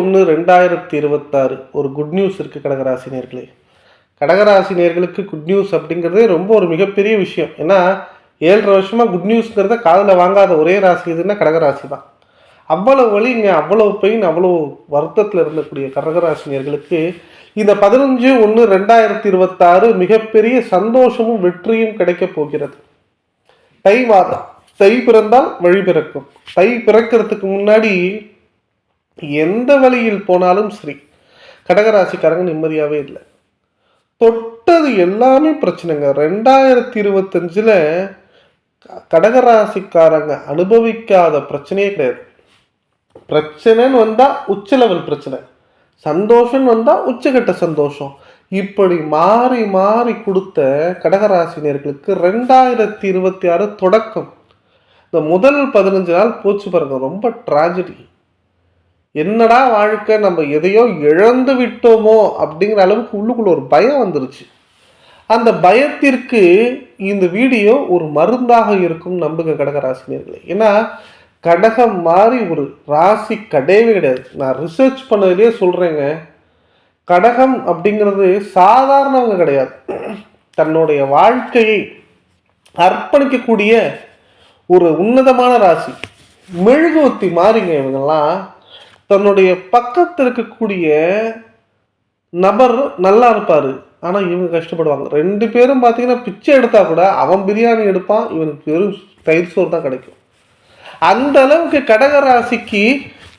ஒன்று ரெண்டாயிரத்தி இருபத்தாறு. ஒரு குட் நியூஸ் இருக்குது கடகராசினியர்களே. கடகராசினியர்களுக்கு குட் நியூஸ் அப்படிங்கிறதே ரொம்ப ஒரு மிகப்பெரிய விஷயம். ஏன்னா ஏழரை வருஷமாக குட் நியூஸ்ங்கிறத காதில் வாங்காத ஒரே ராசி எதுன்னா கடகராசி தான். அவ்வளோ வழி இங்கே அவ்வளோ பெயின் அவ்வளோ வருத்தத்தில் இருந்தக்கூடிய கடகராசினியர்களுக்கு இந்த பதினஞ்சு ஒன்று ரெண்டாயிரத்தி இருபத்தாறு மிகப்பெரிய சந்தோஷமும் வெற்றியும் கிடைக்கப் போகிறது. தை மாதம் தை பிறந்தால் வழி பிறக்கும். தை பிறக்கிறதுக்கு முன்னாடி எந்த வழியில் போனாலும் சரி கடகராசிக்காரங்க நிம்மதியாகவே இல்லை. தொட்டது எல்லாமே பிரச்சனைங்க. ரெண்டாயிரத்தி இருபத்தஞ்சில் கடகராசிக்காரங்க அனுபவிக்காத பிரச்சனையே கிடையாது. பிரச்சனைன்னு வந்தால் உச்ச லெவல் பிரச்சனை. சந்தோஷம்னு வந்தால் உச்சகட்ட சந்தோஷம். இப்படி மாறி மாறி கொடுத்த கடகராசினியர்களுக்கு ரெண்டாயிரத்தி இருபத்தி ஆறு தொடக்கம். இந்த முதல் பதினஞ்சு நாள் போச்சு பாருங்க. ரொம்ப ட்ராஜடி என்னடா வாழ்க்கை நம்ம எதையோ இழந்து விட்டோமோ அப்படிங்கிற அளவுக்கு உள்ளுக்குள்ள ஒரு பயம் வந்துருச்சு. அந்த பயத்திற்கு இந்த வீடியோ ஒரு மருந்தாக இருக்கும் நம்புங்க கடகராசினியர்களே. ஏன்னா கடகம் மாதிரி ஒரு ராசி கிடையவே கிடையாது. நான் ரிசர்ச் பண்ணதுலேயே சொல்கிறேங்க கடகம் அப்படிங்கிறது சாதாரணவங்க கிடையாது. தன்னுடைய வாழ்க்கையை அர்ப்பணிக்கக்கூடிய ஒரு உன்னதமான ராசி. மெழுகுவத்தி மாறிங்க இவங்கெல்லாம். தன்னுடைய பக்கத்தில் இருக்கக்கூடிய நபர் நல்லா இருப்பார். ஆனால் இவங்க கஷ்டப்படுவாங்க. ரெண்டு பேரும் பார்த்தீங்கன்னா பிச்சை எடுத்தால் கூட அவன் பிரியாணி எடுப்பான் இவனுக்கு வெறும் தயிர் சோறு தான் கிடைக்கும். அந்த அளவுக்கு கடகராசிக்கு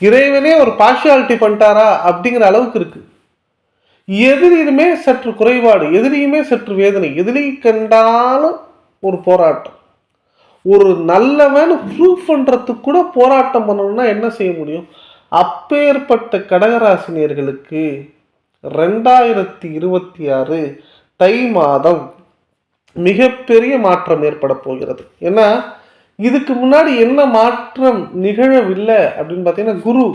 இறைவனே ஒரு பார்ஷியாலிட்டி பண்ணிட்டாரா அப்படிங்கிற அளவுக்கு இருக்கு. எதிரியுமே சற்று குறைபாடு எதிரியுமே சற்று வேதனை எதிரி கண்டாலும் ஒரு போராட்டம். ஒரு நல்லவன் ப்ரூவ் பண்ணுறதுக்கு கூட போராட்டம் பண்ணணும்னா என்ன செய்ய முடியும்? அப்பேற்பட்ட கடகராசினியர்களுக்கு ரெண்டாயிரத்தி இருபத்தி ஆறு தை மாதம் மிகப்பெரிய மாற்றம் ஏற்பட போகிறது. ஏன்னா இதுக்கு முன்னாடி என்ன மாற்றம் நிகழவில்லை அப்படின்னு பார்த்தீங்கன்னா குரு.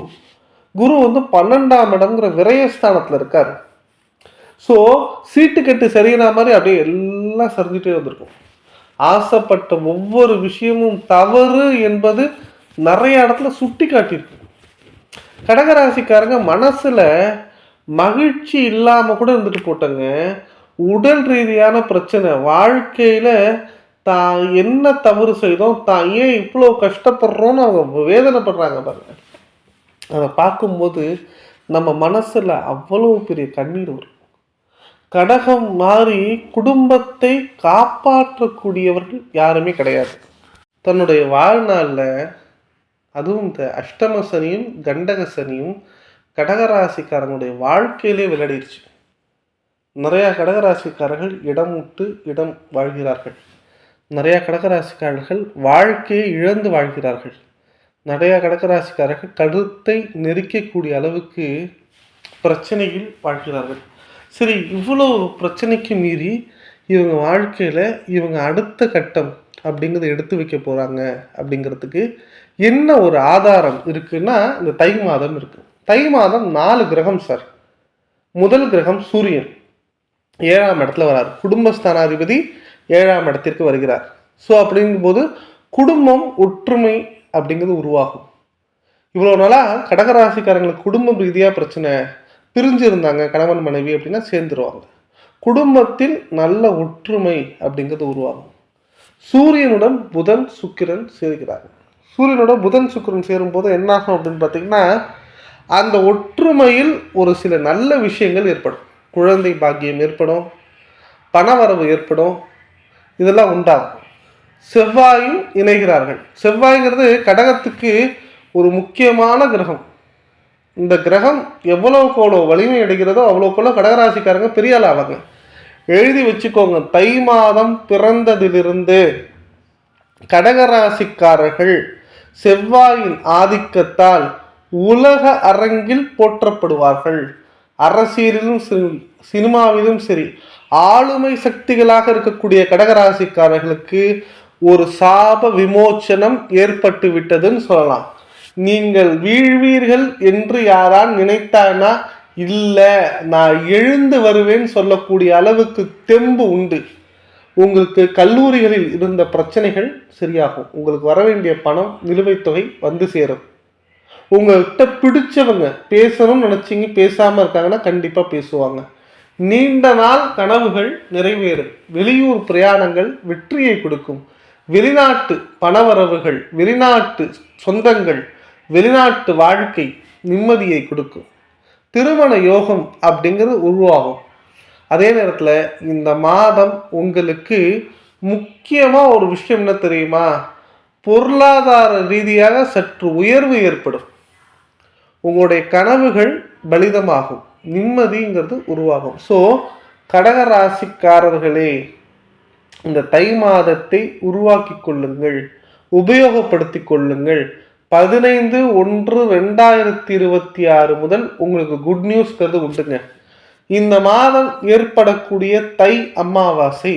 குரு வந்து பன்னெண்டாம் இடம்ங்கிற விரயஸ்தானத்தில் இருக்கார். ஸோ சீட்டு கட்டு சரியினா மாதிரி அப்படியே எல்லாம் சரிஞ்சிட்டே வந்திருக்கும். ஆசைப்பட்ட ஒவ்வொரு விஷயமும் தவறு என்பது நிறைய இடத்துல சுட்டி காட்டியிருக்கு கடகராசிக்காரங்க மனசில் மகிழ்ச்சி இல்லாமல் கூட இருந்துட்டு போட்டாங்க. உடல் ரீதியான பிரச்சனை. வாழ்க்கையில் தான் என்ன தவறு செய்தோம் தான் ஏன் இவ்வளோ கஷ்டப்படுறோன்னு அவங்க வேதனைப்படுறாங்க பாருங்க. அதை பார்க்கும்போது நம்ம மனசில் அவ்வளோ பெரிய கண்ணீர் வரும். கடகம் மாறி குடும்பத்தை காப்பாற்றக்கூடியவர்கள் யாருமே கிடையாது. தன்னுடைய வாழ்நாளில் அதுவும் இந்த அஷ்டம சனியும் கண்டக சனியும் கடகராசிக்காரனுடைய வாழ்க்கையிலே விளையாடிடுச்சு. நிறையா கடகராசிக்காரர்கள் இடம் விட்டு இடம் வாழ்கிறார்கள். நிறையா கடகராசிக்காரர்கள் வாழ்க்கையை இழந்து வாழ்கிறார்கள். நிறையா கடகராசிக்காரர்கள் கருத்தை நெரிக்கக்கூடிய அளவுக்கு பிரச்சனையில் வாழ்கிறார்கள். சரி இவ்வளோ பிரச்சனைக்கு மீறி இவங்க வாழ்க்கையில் இவங்க அடுத்த கட்டம் அப்படிங்கிறத எடுத்து வைக்க போகிறாங்க அப்படிங்கிறதுக்கு என்ன ஒரு ஆதாரம் இருக்குன்னா இந்த தை மாதம் இருக்குது தை மாதம் நாலு கிரகம் சார். முதல் கிரகம் சூரியன். ஏழாம் இடத்துல வரார். குடும்பஸ்தானாதிபதி ஏழாம் இடத்திற்கு வருகிறார். ஸோ அப்படிங்கும்போது குடும்பம் ஒற்றுமை அப்படிங்கிறது உருவாகும். இவ்வளோ நாளாக கடகராசிக்காரங்களுக்கு குடும்பம் ரீதியாக பிரச்சனை பிரிஞ்சு இருந்தாங்க கணவன் மனைவி அப்படின்னா சேர்ந்துருவாங்க. குடும்பத்தில் நல்ல ஒற்றுமை அப்படிங்கிறது உருவாகும். சூரியனுடன் புதன் சுக்கிரன் சேர்கிறார் சூரியனோட புதன் சுக்கிரன் சேரும்போது என்னாகும் அப்படின்னு பார்த்தீங்கன்னா அந்த ஒற்றுமையில் ஒரு சில நல்ல விஷயங்கள் ஏற்படும். குழந்தை பாக்கியம் ஏற்படும் பணவரவு ஏற்படும் இதெல்லாம் உண்டாகும். செவ்வாயும் இணைகிறார்கள். செவ்வாய்ங்கிறது கடகத்துக்கு ஒரு முக்கியமான கிரகம். இந்த கிரகம் எவ்வளோக்கு எவ்வளோ வலிமை அடைகிறதோ அவ்வளோக்குள்ள கடகராசிக்காரங்க பெரிய ஆள் ஆவாங்க எழுதி வச்சுக்கோங்க. தை மாதம் பிறந்ததிலிருந்து கடகராசிக்காரர்கள் செவ்வாயின் ஆதிக்கத்தால் உலக அரங்கில் போற்றப்படுவார்கள். அரசியலிலும் சினிமாவிலும் சரி ஆளுமை சக்திகளாக இருக்கக்கூடிய கடகராசிக்காரர்களுக்கு ஒரு சாப விமோச்சனம் ஏற்பட்டு விட்டதுன்னு சொல்லலாம். நீங்கள் வீழ்வீர்கள் என்று யாரான் நினைத்தானா? இல்லை நான் எழுந்து வருவேன் சொல்லக்கூடிய அளவுக்கு தெம்பு உண்டு. உங்களுக்கு கல்லூரிகளில் இருந்த பிரச்சனைகள் சரியாகும். உங்களுக்கு வர வேண்டிய பணம் நிலுவைத் தொகை வந்து சேரும். உங்கள்கிட்ட பிடிச்சவங்க பேசணும்னு நினச்சிங்க பேசாமல் இருக்காங்கன்னா கண்டிப்பாக பேசுவாங்க. நீண்ட நாள் கனவுகள் நிறைவேறும். வெளியூர் பிரயாணங்கள் வெற்றியை கொடுக்கும். வெளிநாட்டு பணவரவுகள் வெளிநாட்டு சொந்தங்கள் வெளிநாட்டு வாழ்க்கை நிம்மதியை கொடுக்கும். திருமண யோகம் அப்படிங்கிறது உருவாகும். அதே நேரத்தில் இந்த மாதம் உங்களுக்கு முக்கியமாக ஒரு விஷயம் என்ன தெரியுமா? பொருளாதார ரீதியாக சற்று உயர்வு ஏற்படும். உங்களுடைய கனவுகள் பலிதமாகும். நிம்மதிங்கிறது உருவாகும். ஸோ கடகராசிக்காரர்களே இந்த தை மாதத்தை உருவாக்கி கொள்ளுங்கள். உபயோகப்படுத்தி கொள்ளுங்கள். பதினைந்து ஒன்று ரெண்டாயிரத்தி இருபத்தி ஆறு முதல் உங்களுக்கு குட் நியூஸ்ங்கிறது உண்டுங்க. இந்த மாதம் ஏற்படக்கூடிய தை அமாவாசை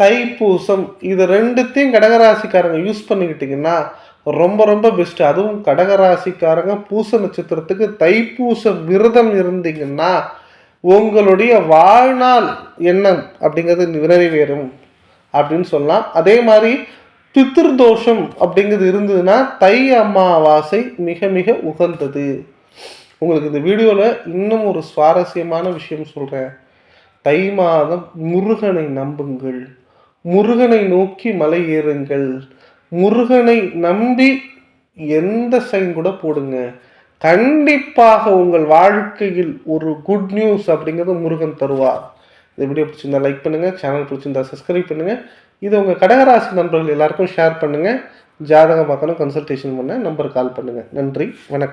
தைப்பூசம் இது ரெண்டுத்தையும் கடகராசிக்காரங்க யூஸ் பண்ணிக்கிட்டிங்கன்னா ரொம்ப ரொம்ப பெஸ்ட் அதுவும் கடகராசிக்காரங்க பூச நட்சத்திரத்துக்கு தைப்பூச விரதம் இருந்தீங்கன்னா உங்களுடைய வாழ்நாள் எண்ணம் அப்படிங்கிறது நிறைவேறும் அப்படின்னு சொல்லலாம். அதே மாதிரி பித்திருதோஷம் அப்படிங்கிறது இருந்ததுன்னா தை அமாவாசை மிக மிக உகந்தது. உங்களுக்கு இந்த வீடியோவில் இன்னும் ஒரு சுவாரஸ்யமான விஷயம் சொல்கிறேன் தை மாதம் முருகனை நம்புங்கள். முருகனை நோக்கி மலை ஏறுங்கள். முருகனை நம்பி எந்த சைன் கூட போடுங்க. கண்டிப்பாக உங்கள் வாழ்க்கையில் ஒரு குட் நியூஸ் அப்படிங்கிறது முருகன் தருவார். இந்த வீடியோ பிடிச்சிருந்தா லைக் பண்ணுங்கள் சேனல் பிடிச்சிருந்தா சப்ஸ்கிரைப் பண்ணுங்கள் இது உங்கள் கடகராசி நண்பர்கள் எல்லாருக்கும் ஷேர் பண்ணுங்கள் ஜாதகம் பார்க்கணும் கன்சல்டேஷன் பண்ண நம்பர் கால் பண்ணுங்கள் நன்றி வணக்கம்.